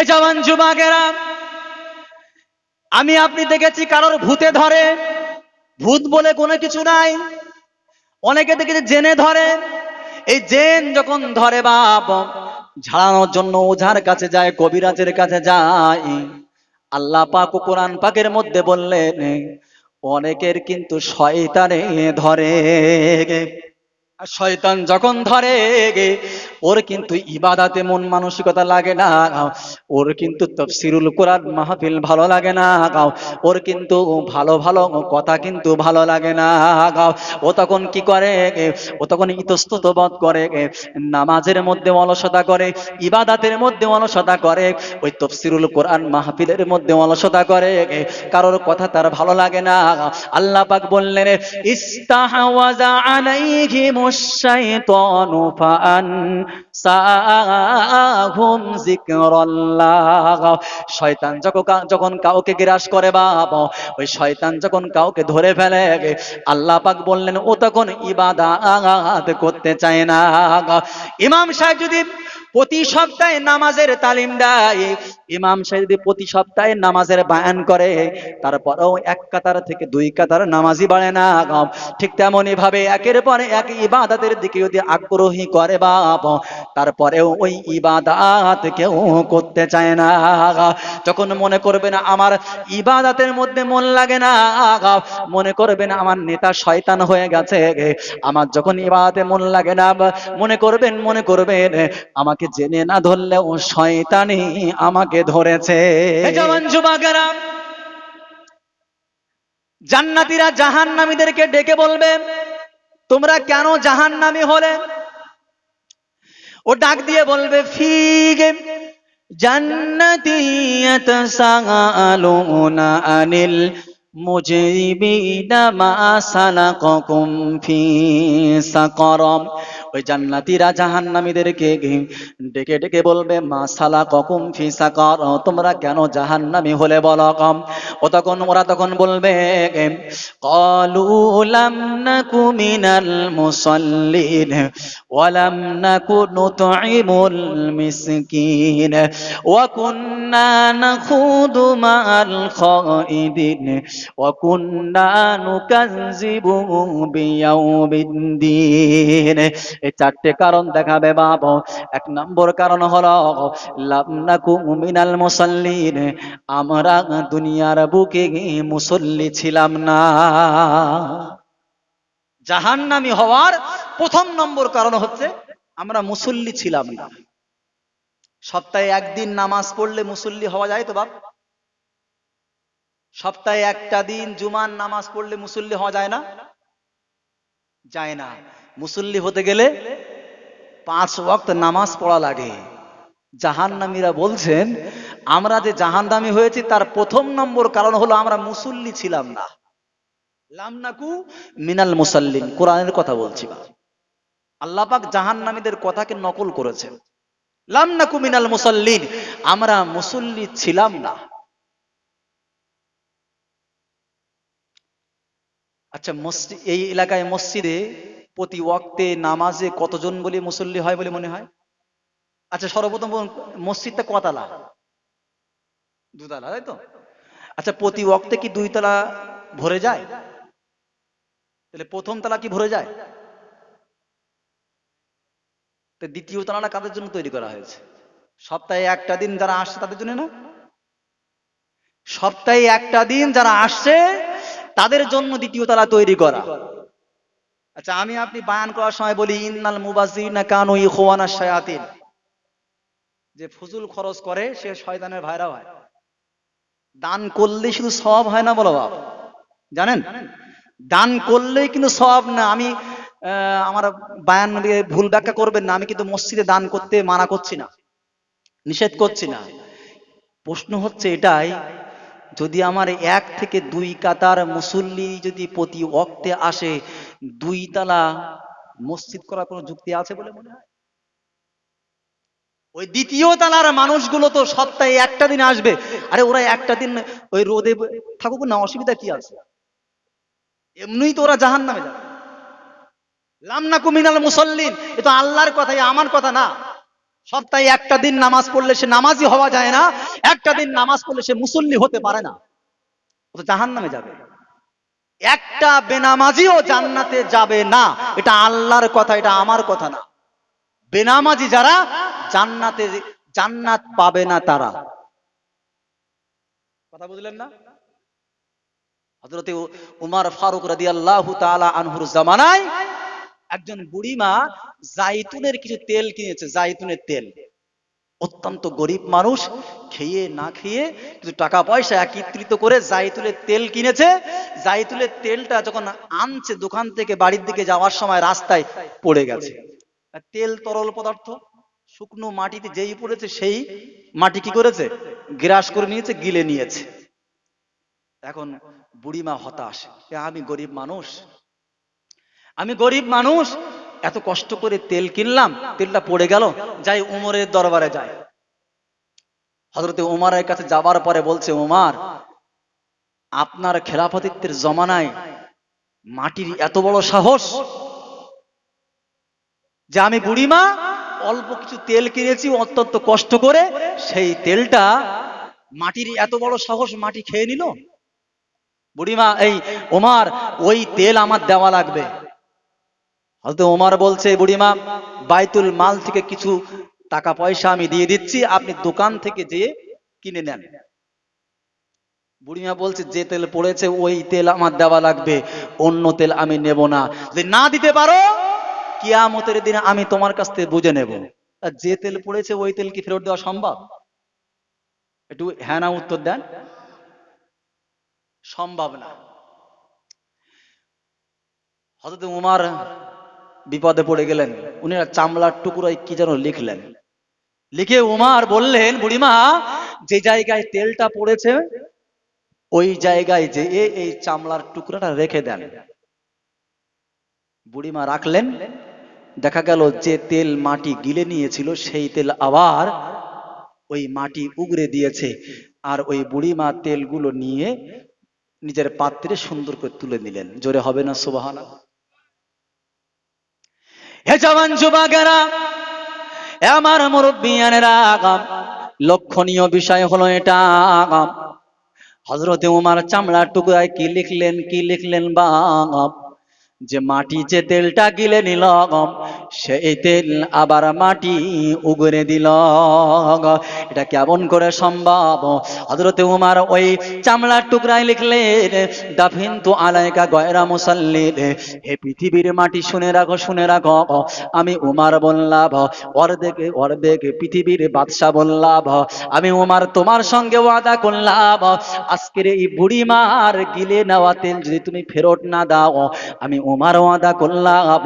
হে জওয়ান যুবকেরা, আমি আপনি দেখেছি কারোর ভূতে ধরে। ভূত বলে কোনো কিছু নাই। অনেকে দেখেছি জেনে ধরে। এই জেন যখন ধরে বাপ, ঝাড়ানোর জন্য ওঝার কাছে যায়, কবিরাজের কাছে যায়। আল্লাহ পাক কোরআন পাকের মধ্যে বললেন, অনেকের কিন্তু শয়তানে ধরে শয়তান যখন ধরে ওর কিন্তু ইবাদাতে মন মানসিকতা লাগে না, ওর কিন্তু তফসিরুল কোরআন মাহফিল ভালো লাগে না, ওর কিন্তু ভালো ভালো কথা কিন্তু ভালো লাগে না, ও তখন কি করে? ও তখন ইতস্তত বোধ করে, নামাজের মধ্যে অলসতা করে, ইবাদাতের মধ্যে অলসতা করে, ওই তফসিরুল কোরআন মাহফিলের মধ্যে অলসতা করে, কারোর কথা তার ভালো লাগে না, আল্লাহ পাক বললেন, ইস্তাহওয়াজা আলাইহিমুশ শাইতানু যিকরাল্লাহ। শয়তান যখন যখন কাউকে গ্রাস করে বাপ, ওই শয়তান যখন কাউকে ধরে ফেলে, আল্লাহ পাক বললেন, ও তখন ইবাদাত করতে চায় না। ইমাম সাহেব যদি প্রতি সপ্তাহে নামাজের তালিম দেয়। ইমাম সাহেব যদি প্রতি সপ্তাহে নামাজের বায়ান করে। তারপরেও এক কাতার থেকে দুই কাতার নামাজি বাড়ে না। ঠিক তেমনই ভাবে একের পরে এক ইবাদতের দিকে যদি আগ্রহী করে বাপ, তারপরেও ওই ইবাদাত কেউ করতে চায় না। যখন মনে করবে না আমার ইবাদাতের মধ্যে মন লাগে না, মনে করবে না আমার নেতা শয়তান হয়ে গেছে। আমার যখন ইবাদতে মন লাগে না, মনে করবেন মনে করবেন, আমাকে জেনে না ধরলেও শয়তানি আমাকে ধরেছে। জান্নাতীরা জাহান্নামীদেরকে ডেকে বলবে, তোমরা কেন জাহান্নামী হলে? ও ডাক দিয়ে বলবে, ফিগে জান্নাতি ইয়াতাসাআলুনা আনিল মুজরিমিনা মা সালাকাকুম ফি সাকার ওই জান্নাতীরা জাহান্নামীদেরকে ডেকে ডেকে বলবে, মা সালাকাকুম ফি সাকার, তোমরা কেন জাহান্নামী হলে বলো কম? ও তখন ওরা তখন বলবে লাম নাকু মিনাল মুসাল্লিন, ওয়া লাম নাকু মিসকিন, ওয়া কুন্না নাখুদু খাইদিন ওয়া কুন্না বিয়াউমিদ্দিন। এই চারটে কারণ দেখাবে বাবা। এক নম্বর কারণ হলো, লাম নাকু মিনাল মুসাল্লিন, আমরা দুনিয়ার বুকে মুসল্লি ছিলাম না। জাহান্নামী হওয়ার প্রথম নম্বর কারণ হচ্ছে, আমরা মুসল্লি ছিলাম না। সপ্তাহে একদিন নামাজ পড়লে মুসল্লি হওয়া যায় তো বাপ? সপ্তাহে একটা দিন জুমার নামাজ পড়লে মুসল্লি হওয়া যায় না? যায় না। মুসল্লি হতে গেলে পাঁচ ওয়াক্ত নামাজ পড়া লাগে। জাহান্নামীরা বলছেন, আমরা যে জাহান্নামী হয়েছি, তার প্রথম নম্বর কারণ হলো আমরা মুসল্লি ছিলাম না। লামনাকু মিনাল মুসাল্লিন। কোরআনের কথা বলছি আল্লাহ জাহান্নামীদের কথাকে নকল করেছেন। লামনাকু মিনাল মুসাল্লিন, আমরা মুসল্লি ছিলাম না। আচ্ছা মসজিদ এই এলাকায় মসজিদে প্রতি ওয়াক্তে নামাজে কতজন বলে মুসল্লি হয় বলে মনে হয়? আচ্ছা সর্বপ্রথম মসজিদটা কতলা দুতলা, তাই তো? আচ্ছা প্রতি ওয়াক্তে কি দুই তলা ভরে যায়? তাহলে প্রথম তলা কি ভরে যায়? তো দ্বিতীয় তলাটা কাদের জন্য তৈরি করা হয়েছে? সপ্তাহে একটা দিন যারা আসছে তাদের জন্য না? সপ্তাহে একটা দিন যারা আসছে, তাদের জন্য দ্বিতীয় তলা তৈরি করা। আচ্ছা আমি আপনি বায়ান করার সময় বলি, ইন্নাল মুবাজিনা কানু ইখওয়ানা শায়াতিন। যে ফুজুল খরচ করে, সে শয়তানের ভাইরা হয়। দান করলেই শুধু সব হয় না বলো বাপ? জানেন? দান করলেই কিন্তু সব না। আমি আমার বায়ান ভুল ব্যাখ্যা করবেন না। আমি কিন্তু মসজিদে দান করতে মানা করছি না। নিষেধ করছি না। প্রশ্ন হচ্ছে এটাই, যদি আমার এক থেকে দুই কাতার মুসল্লি যদি প্রতি অক্তে আসে দুই তালা মসজিদ করার কোনো যুক্তি আছে বলে মনে হয়? ওই দ্বিতীয় তালার মানুষগুলো তো সপ্তাহে একটা দিন আসবে। আরে ওরা একটা দিন ওই রোদে থাকুক না, অসুবিধা কি আছে? এমনিই তো ওরা জাহান নামে যাবে। লামনাকু মিনাল মুসল্লিন, এ তো আল্লাহর কথাই আমার কথা না। সপ্তাহে একটা দিন নামাজ পড়লে সে নামাজি হওয়া যায় না, একটা দিন নামাজ পড়লে সে মুসল্লি হতে পারে না। ও তো জাহান নামে যাবে। একটা বেনামাজিও জান্নাতে যাবে না। এটা আল্লাহর কথা, এটা আমার কথা না। বেনামাজি যারা জান্নাতে, জান্নাত পাবে না তারা। কথা বুঝলেন না? হজরতে উমার ফারুক রাদি আল্লাহ আনহুর জামানায় একজন বুড়িমা জাইতুনের কিছু তেল কিনেছে, জাইতুনের তেল। অত্যন্ত গরিব মানুষ, খেয়ে না খেয়ে কিছু টাকা পয়সা একত্রিত করে জাইতুলের তেল কিনেছে। জাইতুলের তেলটা যখন আনছে দোকান থেকে বাড়ির দিকে যাওয়ার সময় রাস্তায় পড়ে গেছে। তেল তরল পদার্থ, শুকনো মাটিতে যেই পড়েছে সেই মাটি কি করেছে? গ্রাস করে নিয়েছে, গিলে নিয়েছে। এখন বুড়িমা হতাশ আমি গরিব মানুষ? আমি গরিব মানুষ? এত কষ্ট করে তেল কিনলাম, তেলটা পড়ে গেল, যাই উমরের দরবারে যায় হজরতে উমারের কাছে যাবার পরে বলছে, উমার, আপনার খেলাফতিত্বের জমানায় মাটির এত বড় সাহস যে আমি বুড়িমা, অল্প কিছু তেল কিনেছি, অত্যন্ত কষ্ট করে সেই তেলটা মাটির এত বড় সাহস মাটি খেয়ে নিল? বুড়িমা, এই ওমার ওই তেল আমার দেওয়া লাগবে। হয়তো ওমার বলছে বুড়িমা, বাইতুল মাল থেকে কিছু টাকা পয়সা আমি দিয়ে দিচ্ছি, আপনি দোকান থেকে যেয়ে কিনে নেন। বুড়িমা বলছে, যে তেল পড়েছে, ওই তেল আমার দেওয়া লাগবে, অন্য তেল আমি নেব না। যদি না দিতে পারো, কিয়ামতের দিনে আমি তোমার কাছ থেকে বুঝে নেব। যে তেল পড়েছে, ওই তেল কি ফেরত দেওয়া সম্ভব? একটু হ্যাঁ না উত্তর দেন। সম্ভব না। হজরত উমার বিপদে পড়ে গেলেন। উনি চামড়ার টুকরোয় কি যেন লিখলেন। লিখে উমার বললেন, বুড়িমা, যে জায়গায় তেলটা পড়েছে, ওই জায়গায় যে এই চামড়ার টুকরাটা রেখে দেন। বুড়িমা রাখলেন। দেখা গেল যে তেল মাটি গিলে নিয়েছিল, সেই তেল আবার ওই মাটি উগরে দিয়েছে। আর ওই বুড়িমা তেলগুলো নিয়ে নিজের পাত্রে সুন্দর করে তুলে নিলেন। জোরে হবে না সুবাহানা হে জওয়ান যুবকেরা আমার মুরব্বিয়ানেরা আগাম। লক্ষণীয় বিষয় হলো এটা আগাম। হজরতে উমার চামড়ার টুকরায় কি লিখলেন কি লিখলেন বা যে মাটি যে তেলটা গিলে নিল সেই তেল আবার মাটি উগরে দিল এটা কেমন করে সম্ভব? হজরতে উমার ওই চামড়ার টুকরায় লিখলেন দাফিন তো আলাইকা গয়রা মুসাল্লিন হে পৃথিবীর মাটি, শুনে রাখো শুনে রাখো। আমি উমার বললাম, অর্ধেকে, অর্ধেক পৃথিবীর বাদশাহ বললাম। আমি উমার তোমার সঙ্গে ওয়াদা করলাম, আজকের এই বুড়ি মার গিলে নেওয়া তেল যদি তুমি ফেরত না দাও। আমি উমার ওয়াদা করলাম,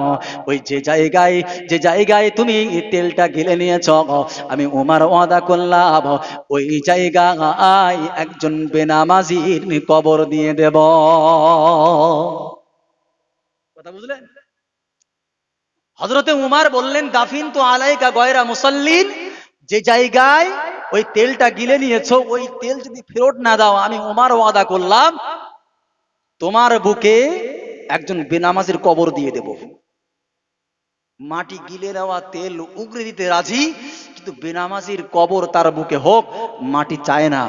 ওই যে জায়গায় যে জায়গায় তুমি তেলটা গিলে নিয়েছ আমি উমার ওয়াদা করলাম, ওই জায়গায় একজন বেনামাজির কবর দিয়ে দেব। কথা বুঝলেন? হজরতে উমার বললেন দাফিন তো আলাইকা গয়রা মুসল্লিন, যে জায়গায় ওই তেলটা গিলে নিয়েছো, ওই তেল যদি ফেরত না দাও, আমি উমার ওয়াদা করলাম, তোমার বুকে একজন বেনামাজের কবর দিয়ে দেব। মাটি গিলে নেওয়া তেল উগরে দিতে রাজি, কিন্তু বেনামাজির কবর তার বুকে হোক, মাটি চায় না।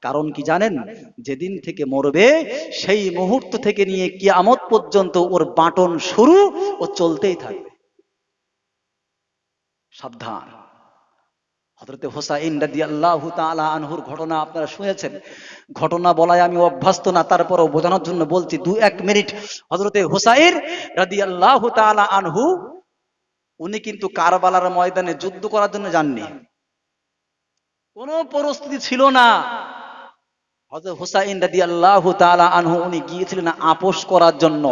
কারণ কি জানেন? যেদিন থেকে মরবে, সেই মুহূর্ত থেকে নিয়ে কিয়ামত পর্যন্ত ওর বাটন শুরু ও চলতেই থাকবে। সাবধান। হজরতে হোসাইন রাদি আল্লাহ তালা আনহুর ঘটনা আপনারা শুনেছেন। ঘটনা বলায় আমি অভ্যস্ত না, তারপরও বোঝানোর জন্য বলছি দু এক মিনিট। হজরতে হোসাইন রাদি আল্লাহ তালা আনহু উনি কিন্তু কারবালার ময়দানে যুদ্ধ করার জন্য যাননি। কোনো পরিস্থিতি ছিল না। হজরত হোসাইন রাদি আল্লাহ তালা আনহু উনি গিয়েছিলেন আপোষ করার জন্য।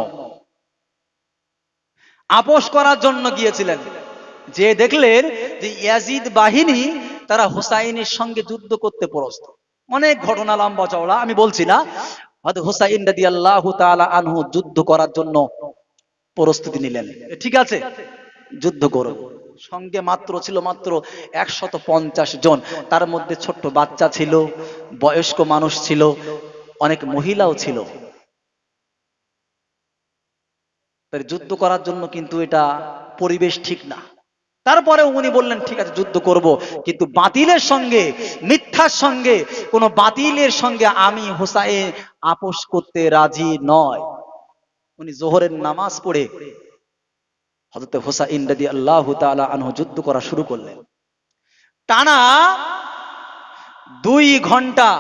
আপোষ করার জন্য গিয়েছিলেন। যে দেখলেন যে ইয়াজিদ বাহিনী তারা হুসাইনের সঙ্গে যুদ্ধ করতে প্রস্তুত। অনেক ঘটনা লম্বা চওড়া, আমি বলছি না। হয়তো হুসাইন রাদি আল্লাহ আনহু যুদ্ধ করার জন্য প্রস্তুতি নিলেন। ঠিক আছে? যুদ্ধ করো। সঙ্গে মাত্র ছিল মাত্র একশত পঞ্চাশ জন। তার মধ্যে ছোট্ট বাচ্চা ছিল, বয়স্ক মানুষ ছিল, অনেক মহিলাও ছিল। যুদ্ধ করার জন্য কিন্তু এটা পরিবেশ ঠিক না। তারপরে উনি বললেন, ঠিক আছে, যুদ্ধ করব। কিন্তু বাতিলের সঙ্গে, মিথ্যার সঙ্গে, কোন বাতিলের সঙ্গে আমি হোসাইন আপোষ করতে রাজি নয়। উনি জোহরের নামাজ পড়ে হজরত হোসাইন রাদি আল্লাহ আনহু যুদ্ধ করা শুরু করলেন। টানা দুই ঘণ্টা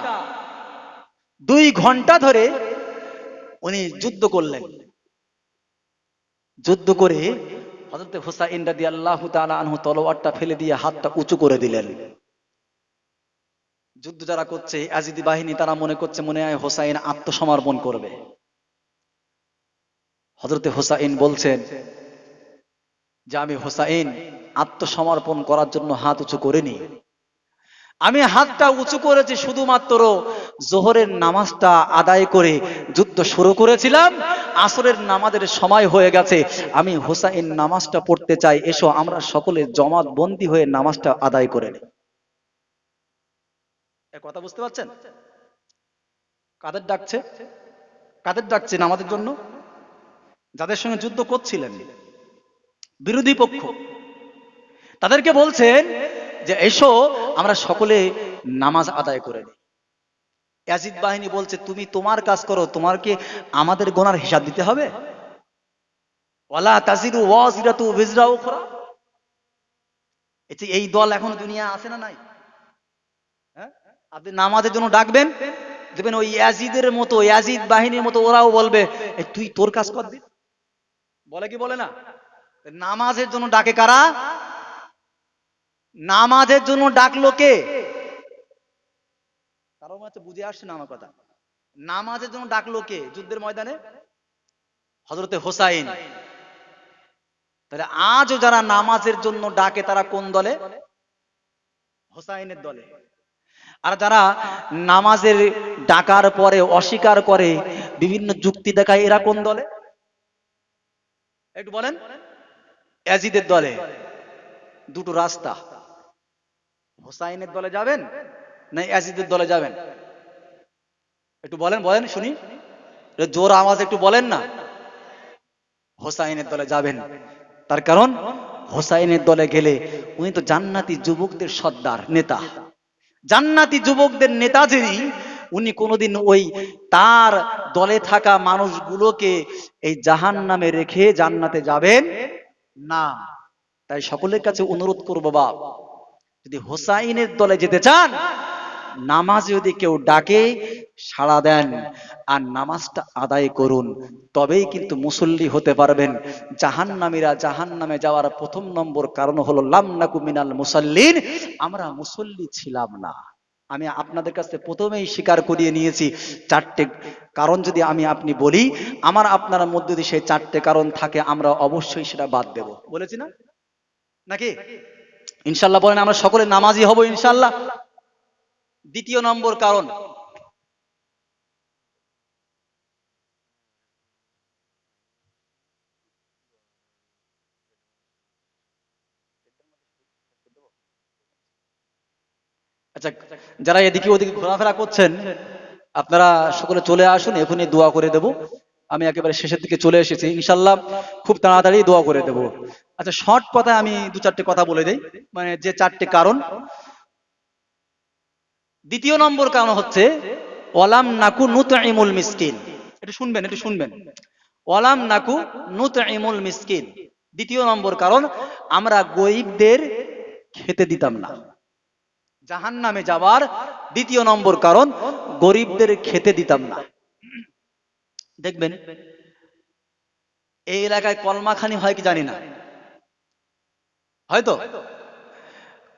দুই ঘণ্টা ধরে উনি যুদ্ধ করলেন। যুদ্ধ করে হজরত হুসাইন রাদি আল্লাহ আনহু তলোয়ারটা ফেলে দিয়ে হাতটা উঁচু করে দিলেন। যুদ্ধ যারা করছে, আজিদি বাহিনী তারা মনে করছে, মনে হয় হোসাইন আত্মসমর্পণ করবে। হজরতে হোসাইন বলছেন যে আমি হোসাইন আত্মসমর্পণ করার জন্য হাত উঁচু করিনি। আমি হাতটা উঁচু করেছি শুধুমাত্র জোহরের নামাজটা আদায় করে যুদ্ধ শুরু করেছিলাম, আসরের নামাজের সময় হয়ে গেছে। আমি হোসাইন নামাজটা পড়তে চাই, এসো আমরা সকলে জমাত বন্দি হয়ে নামাজটা আদায় করে এ কথা বুঝতে পারছেন? কাদের ডাকছে? কাদের ডাকছে নামাজের জন্য? যাদের সঙ্গে যুদ্ধ করছিলেন? বিরোধী পক্ষ। তাদেরকে বলছেন যে, এসো, আমরা সকলে নামাজ আদায় করে নিই। ইয়াজিদ বাহিনী বলছে, তুমি তোমার কাজ করো, তোমার কি আমাদের গোনার হিসাব দিতে হবে? এই দল এখন দুনিয়া আছে না নাই? হ্যাঁ? আপনি নামাজের জন্য ডাকবেন? দেখবেন ওই ইয়াজিদের মতো, ইয়াজিদ বাহিনীর মতো, ওরাও বলবে তুই তোর কাজ কর বলে কি বলে না? নামাজের জন্য ডাকে কারা? নামাজের জন্য ডাকলো কে? কারও মাত্র বুঝে আসছে না আমার কথা। নামাজের জন্য ডাকলো কে? যুদ্ধের ময়দানে? হজরতে হোসাইন। তাহলে আজও যারা নামাজের জন্য ডাকে, তারা কোন দলে? হোসাইনের দলে। আর যারা নামাজের ডাকার পরে, অস্বীকার করে, বিভিন্ন যুক্তি দেখায়, এরা কোন দলে? একটু বলেন। অ্যাজিদের দলে। দুটো রাস্তা। হোসাইনের দলে যাবেন না অ্যাজিদের দলে যাবেন? একটু বলেন বলেন, শুনি। জোর আওয়াজ একটু বলেন না। হোসাইনের দলে যাবেন। তার কারণ হোসাইনের দলে গেলে উনি তো জান্নাতি যুবকদের সর্দার, নেতা। জান্নাতি যুবকদের নেতা যিনি, উনি কোনোদিন ওই তার দলে থাকা মানুষগুলোকে এই জাহান নামে রেখে জান্নাতে যাবেন? না। তাই সকলের কাছে অনুরোধ করব বাপ যদি হোসাইনের দলে যেতে চান নামাজ যদি কেউ ডাকে সাড়া দেন আর নামাজটা আদায় করুন তবেই কিন্তু মুসল্লি হতে পারবেন। জাহান্নামীরা জাহান নামে যাওয়ার প্রথম নম্বর কারণ হলো লামনাকু মিনাল মুসাল্লিন আমরা মুসল্লি ছিলাম না। আমি আপনাদের কাছে প্রথমেই স্বীকার করিয়ে নিয়েছি চারটে কারণ যদি আমি আপনি বলি, আমার আপনার মধ্যে যদি সেই চারটে কারণ থাকে, আমরা অবশ্যই সেটা বাদ দেব। বলেছি না? নাকি? ইনশাল্লাহ বলেন, আমরা সকলে নামাজি হব ইনশাল্লাহ। দ্বিতীয় নম্বর কারণ আচ্ছা যারা এদিকে ওদিকে ঘোরাফেরা করছেন, আপনারা সকলে চলে আসুন, এখনই দোয়া করে দেব। আমি একেবারে শেষের দিকে চলে এসেছি ইনশাল্লাহ খুব তাড়াতাড়ি দোয়া করে দেব। আচ্ছা শর্ট কথায় আমি দু চারটে কথা বলে দেই মানে যে চারটে কারণ। দ্বিতীয় নম্বর কারণ হচ্ছে, ওয়ালাম নাকু নুতইমুল মিসকিন। এটা শুনবেন এটা শুনবেন। ওয়ালাম নাকু নুতইমুল মিসকিন। দ্বিতীয় নম্বর কারণ, আমরা গরিবদের খেতে দিতাম না। জাহান নামে যাওয়ার দ্বিতীয় নম্বর কারণ, গরিবদের খেতে দিতাম না। দেখবেন, এই এলাকায় কলমাখানি হয় কি জানি না? হয়তো?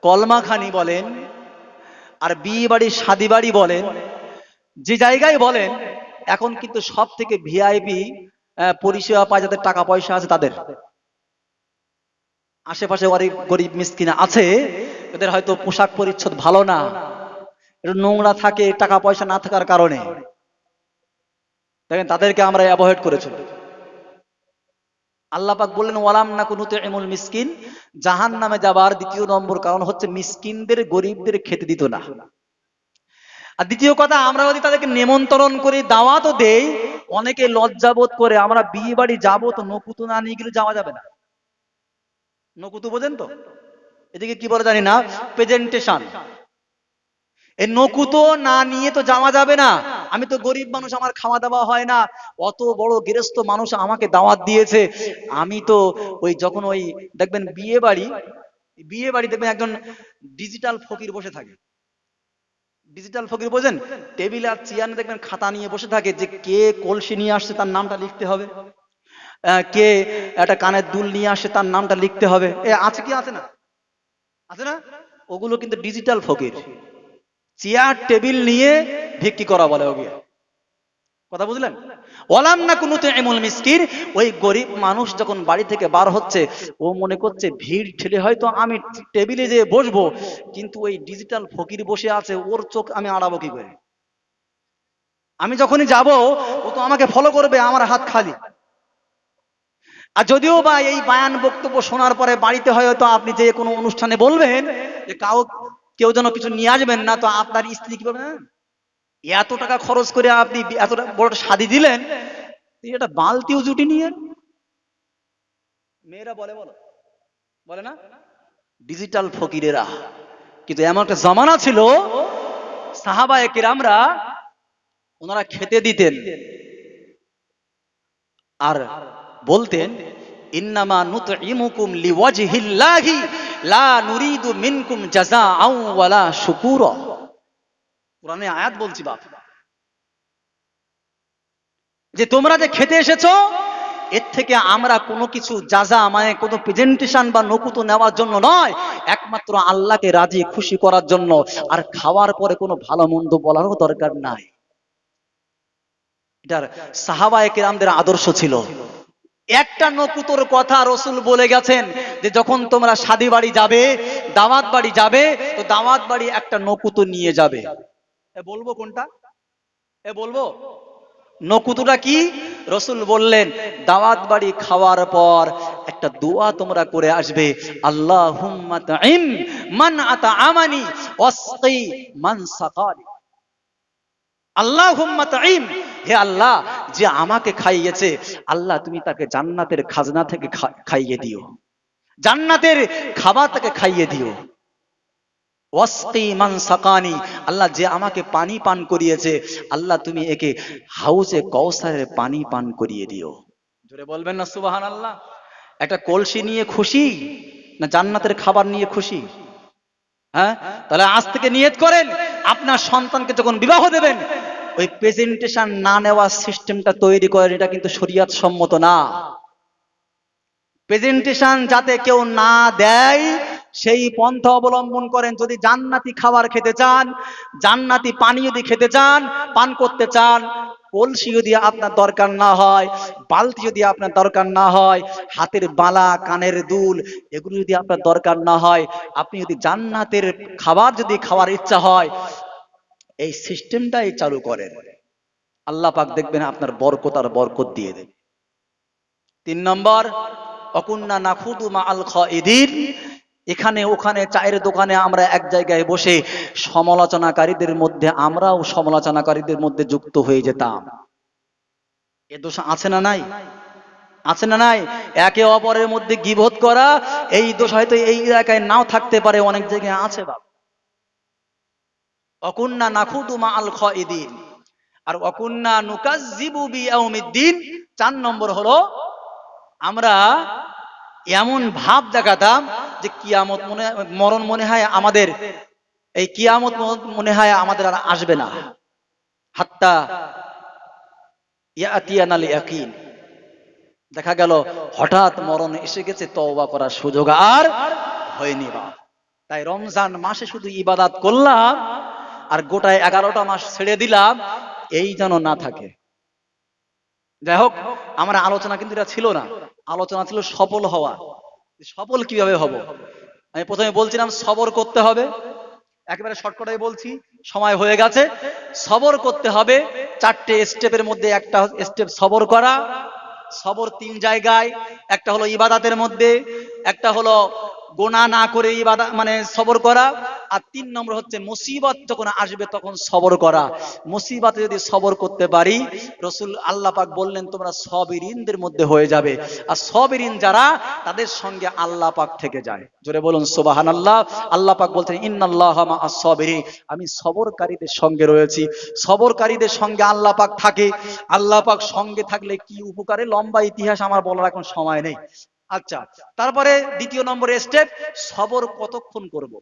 কলমাখানি বলেন, আর বিয়ে বাড়ি, শাদি বাড়ি বলেন, যে জায়গায় বলেন, এখন কিন্তু সব থেকে ভিআইপি পরিষেবা পায় যাদের টাকা পয়সা আছে তাদের। আশেপাশে গরিব মিসকিনা আছে এদের হয়তো পোশাক পরিচ্ছদ ভালো না। নোংরা থাকে, টাকা পয়সা না থাকার কারণে। দেখেন, তাদেরকে আমরা অ্যাভয়েড করেছি আল্লাহ পাক বললেন, ওয়ালাম না কুনুতে এমুল মিসকিন। জাহান নামে যাবার দ্বিতীয় নম্বর কারণ হচ্ছে, মিসকিনদের গরিবদের খেতে দিত না। আর দ্বিতীয় কথা, আমরা যদি তাদেরকে নেমন্তরণ করি দাওয়াতও দেই, অনেকে লজ্জাবোধ করে, আমরা বিয়ে বাড়ি যাব তো নকুতো না নিয়ে গেলে যাওয়া যাবে না। নকুতু বোঝেন তো? এদিকে কি বলে জানি না? প্রেজেন্টেশন এই নকুতো না নিয়ে তো যাওয়া যাবে না। আমি তো গরিব মানুষ, আমার খাওয়া দাওয়া হয় না। অত বড় গৃহস্থ মানুষ আমাকে দাওয়াত দিয়েছে। আমি তো ওই যখন ওই, দেখবেন বিয়ে বাড়ি বিয়ে বাড়ি দেখবেন একজন ডিজিটাল ফকির বসে থাকে। ডিজিটাল ফকির বোঝেন? টেবিল আর চেয়ার দেখবেন খাতা নিয়ে বসে থাকে যে কে কলসি নিয়ে আসছে তার নামটা লিখতে হবে। কে একটা কানের দুল নিয়ে আসে তার নামটা লিখতে হবে। এ, আছে কি আছে না? আছে না? ওগুলো কিন্তু ডিজিটাল ফকির। চেয়ার টেবিল নিয়ে ভিক্ষি করা বলে ওকে। কথা বুঝলেন? ওলাম না কোনো এমন মিসকির ওই গরিব মানুষ যখন বাড়ি থেকে বার হচ্ছে, ও মনে করছে ভিড় ঠেলে হয়তো আমি টেবিলে যেয়ে বসবো, কিন্তু ওই ডিজিটাল ফকির বসে আছে, ওর চোখ আমি আড়াবো কি করে? আমি যখনই যাব, ও তো আমাকে ফলো করবে, আমার হাত খালি। আর যদিও বা এই বায়ান বক্তব্য শোনার পরে বাড়িতে হয়তো আপনি যে কোনো অনুষ্ঠানে বলবেন যে কাউ কেউ যেন কিছু নিয়ে আসবেন না, তো আপনার স্ত্রী কি বলবেন এত টাকা খরচ করে আপনি এত বড় শাদি দিলেন এটা বালতিও জুটি নিয়ে মেয়েরা বলে, বলো। বলে না, ডিজিটাল ফকিরেরা। কিন্তু এমন একটা জমানা ছিল, সাহাবায়ে কিরামরা ওনারা খেতে দিতেন। আর বলতেন, ইন্নামা নুতইমুকুম লিওয়াজহিল্লাহি, লা নুরিদু মিনকুম ওয়ালা কোরআনে আয়াত বলছি বাপ, যে তোমরা যে খেতে এসেছ, এর থেকে আমরা কোনো কিছু কোনো প্রেজেন্টেশন বা নকুত নেওয়ার জন্য নয়, একমাত্র আল্লাহকে রাজি, খুশি করার জন্য। আর খাওয়ার পরে কোনো ভালো মন্দ বলারও দরকার নাই। এটার সাহাবায়ে কিরামদের আদর্শ ছিল। একটা নকুতর কথা রসুল বলে গেছেন যে যখন তোমরা শাদি বাড়ি যাবে দাওয়াত বাড়ি যাবে, তো দাওয়াত বাড়ি একটা নকুতো নিয়ে যাবে। বলব কোনটা? এ বলব? নকুতুটা কি? রসুল বললেন দাওয়াত বাড়ি খাওয়ার পর একটা দোয়া তোমরা করে আসবে আল্লাহ মান আমানি মান আল্লাহ হে আল্লাহ, যে আমাকে খাইয়েছে, আল্লাহ তুমি তাকে জান্নাতের খাজনা থেকে খাইয়ে দিও। জান্নাতের খাবার তাকে খাইয়ে দিও। সাকানি, আল্লাহ যে আমাকে পানি পান করিয়েছে, আল্লাহ তুমি একে হাউসে কৌসারের পানি পান করিয়ে দিও। জোরে বলবেন না সুবাহান আল্লাহ একটা কলসি নিয়ে খুশি না জান্নাতের খাবার নিয়ে খুশি? হ্যাঁ? তাহলে আজ থেকে নিয়ত করেন, আপনার সন্তানকে যখন বিবাহ দেবেন ওই প্রেজেন্টেশন না নেওয়ার সিস্টেমটা তৈরি করেন, এটা কিন্তু শরিয়াত সম্মত না। প্রেজেন্টেশন যাতে কেউ না দেয়, সেই পন্থা অবলম্বন করেন। যদি জান্নাতি খাবার খেতে চান, জান্নাতি পানি যদি খেতে চান, পান করতে চান, কলসি যদি আপনার দরকার না হয়, বালতি যদি আপনার দরকার না হয়, হাতের বালা, কানের দুল, এগুলো যদি আপনার দরকার না হয়, আপনি যদি জান্নাতের খাবার যদি খাওয়ার ইচ্ছা হয় এই সিস্টেমটাই চালু করেন। আল্লাহ পাক দেখবেন আপনার বরকত আর বরকত দিয়ে দেবে তিন নম্বর, অকুন্না নাখুদু মা আল খাইদিন এখানে ওখানে চায়ের দোকানে আমরা এক জায়গায় বসে সমালোচনাকারীদের মধ্যে, আমরাও সমালোচনাকারীদের মধ্যে যুক্ত হয়ে যেতাম। এ দোষ আছে না নাই? আছে না নাই? একে অপরের মধ্যে গিবোধ করা, এই দোষ হয়তো এই এলাকায় নাও থাকতে পারে, অনেক জায়গায় আছে বাবা। অকুন্না নাখুদু মা আল খাইদিন। আর অকুন্না নুকাজ্জিবু বিয়াউমিদ্দিন, চার নম্বর হলো, আমরা এমন ভাব দেখাতাম যে কিয়ামত মনে, মরণ মনে হয় আমাদের, এই কিয়ামত মনে হয় আমাদের আর আসবে না। হাত্তা ইয়াতিয়ানাল ইয়াকিন। দেখা গেল, হঠাৎ মরণ এসে গেছে, তওবা করার সুযোগ আর হয়নি বা। তাই রমজান মাসে শুধু ইবাদাত করলাম আর গোটায় এগারোটা মাস ছেড়ে দিলাম, এই যেন না থাকে। যাই হোক আমার আলোচনা কিন্তু এটা ছিল না। আলোচনা ছিল সফল হওয়া। সফল কীভাবে হব? আমি প্রথমে বলছিলাম, সবর করতে হবে। একেবারে শর্টকাটে বলছি, সময় হয়ে গেছে। সবর করতে হবে, চারটে স্টেপের মধ্যে একটা স্টেপ সবর করা। সবর তিন জায়গায়, একটা হলো ইবাদাতের মধ্যে, একটা হলো গোনা না করে মানে সবর করা। আর তিন নম্বর হচ্ছে, মুসিবত যখন আসবে তখন সবর করা। মুসিবতে যদি সবর করতে পারি, রসুল আল্লাহ পাক বললেন, তোমরা সবিরিনদের মধ্যে হয়ে যাবে। আর সবিরিন যারা, তাদের সঙ্গে আল্লাহ পাক থেকে যায়। জোরে বলুন সুবাহান আল্লাহ আল্লাহ পাক বলছেন, ইন্নাল্লাহ সবিরি আমি সবরকারীদের সঙ্গে রয়েছি। সবরকারীদের সঙ্গে আল্লাহ পাক থাকে। আল্লাহ পাক সঙ্গে থাকলে কি উপকারে? লম্বা ইতিহাস আমার বলার এখন সময় নেই। আচ্ছা তারপরে দ্বিতীয় নম্বরে স্টেপ সবর কতক্ষণ করব।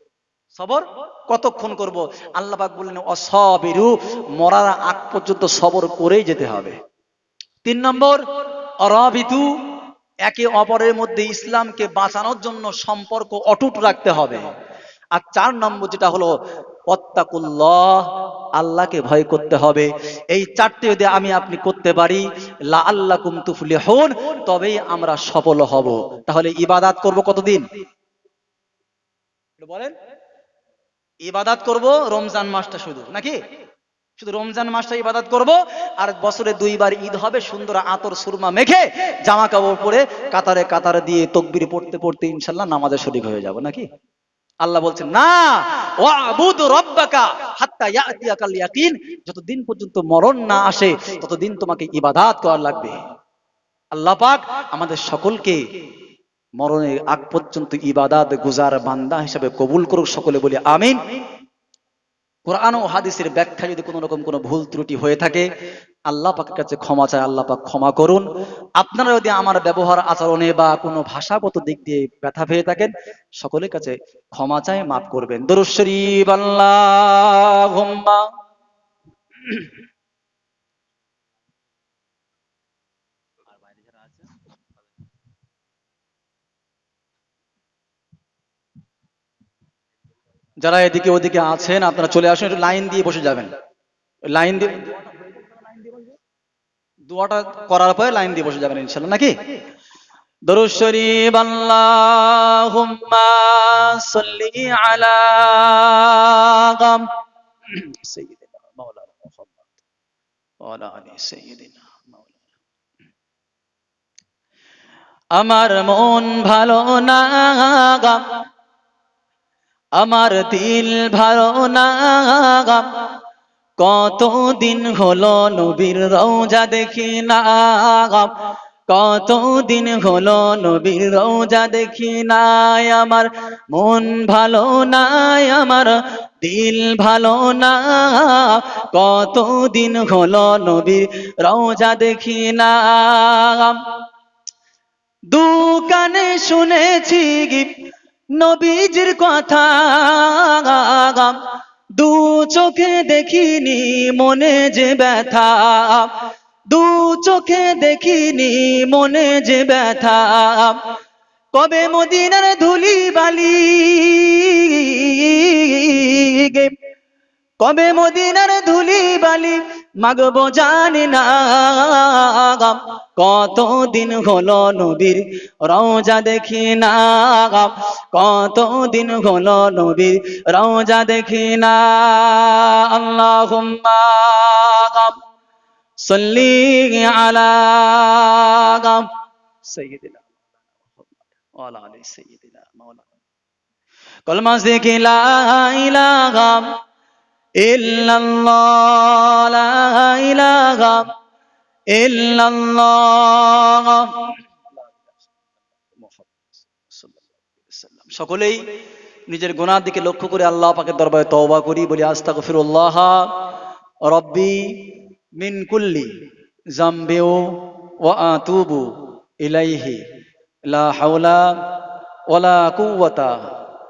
সবর কতক্ষণ করব? আল্লাহ পাক বললেন, অসবিরু, মরার আগ পর্যন্ত সবর করেই যেতে হবে। তিন নম্বর, অরাবিতু, একে অপরের মধ্যে ইসলামকে বাঁচানোর জন্য সম্পর্ক অটুট রাখতে হবে। আর চার নম্বর যেটা হলো অত্তাকুল্লাহ আল্লাহকে ভয় করতে হবে। এই চারটে যদি আমি আপনি করতে পারি লা আল্লাহ কুমতুফলি হন তবেই আমরা সফল হব। তাহলে ইবাদাত করব কতদিন? বলেন। ইবাদাত করব রমজান মাসটা শুধু, নাকি? শুধু রমজান মাসটা ইবাদত করব, আর বছরে দুইবার ঈদ হবে, সুন্দর আতর সুরমা মেখে জামা কাপড় পরে কাতারে কাতারে দিয়ে তকবির পড়তে পড়তে ইনশাল্লাহ নামাজে শরিক হয়ে যাব, নাকি? আল্লাহ বলছেন, না, ওয়াবুদ রব্বাকা হাত্তা ইয়াতিয়াকাল ইয়াকিন। যতদিন পর্যন্ত মরণ না আসে, ততদিন তোমাকে ইবাদাত করা লাগবে। আল্লাহ পাক আমাদের সকলকে মরণের আগ পর্যন্ত ইবাদাত গুজার বান্দা হিসাবে কবুল করুক সকলে বলি, আমিন। কোরআন ও হাদিসের ব্যাখ্যা যদি কোনো রকম কোনো ভুল ত্রুটি হয়ে থাকে আল্লাহ পাকের কাছে ক্ষমা চায়, আল্লাহ পাক ক্ষমা করুন। আপনারা যদি আমার ব্যবহার, আচরণে বা কোনো ভাষাগত দিক দিয়ে ব্যথা পেয়ে থাকেন, সকলের কাছে ক্ষমা চায়, মাফ করবেন। দরুদ যারা এদিকে ওদিকে আছেন, আপনারা চলে আসুন, একটু লাইন দিয়ে বসে যাবেন। লাইন দিয়ে দোয়াটা করার পরে লাইন দিয়ে বসে যাবেন ইনশাল্লাহ নাকি? আমার মন ভালো না আমার দিল ভালো না কতদিন হলো নবীর রওজা দেখি না কতদিন হলো নবীর রওজা দেখি নাই আমার। মন ভালো নাই আমার, দিল ভালো না। কতদিন হলো নবীর রওজা দেখি না দুকানে শুনেছি গিপ নবীজির কথা দু চোখে দেখিনি মনে যে ব্যথা। দু চোখে দেখিনি মনে যে ব্যথা। কবে মদিনার ধুলি বালি কবে মদিনার ধুলি বালি মাগবো জানি না কত দিন হলো নবীর রওজা দেখি না কত দিন হলো নবীর রওজা দেখি না। আল্লাহুম্মা সাল্লি আলা সাইয়্যিদিনা ওয়া আলা সাইয়্যিদিনা মাওলানা। কলমা দেখি লা ইলাহা ইল্লাল্লাহ, লা ইলাহা সকলেই নিজের গোনার দিকে লক্ষ্য করে আল্লাহ পাকের দরবারে তওবা করি, বলি, আস্তাগফিরুল্লাহ, রব্বি মিন কুল্লি জামবিউ ওয়া আতুবু ইলাইহি। লা হাওলা ওয়ালা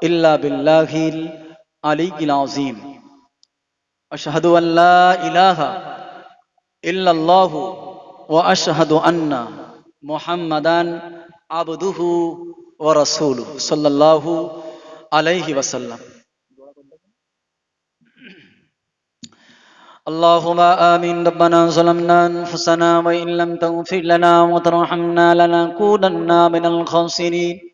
ইল্লা বিল্লাহিল আলিয়্যিল আযীম। أشهد أن لا إله إلا الله وأشهد أن محمدا عبده ورسوله صلى الله عليه وسلم. اللهم آمين. ربنا ظلمنا أنفسنا وإن لم تغفر لنا وترحمنا لنكونن من الخاسرين.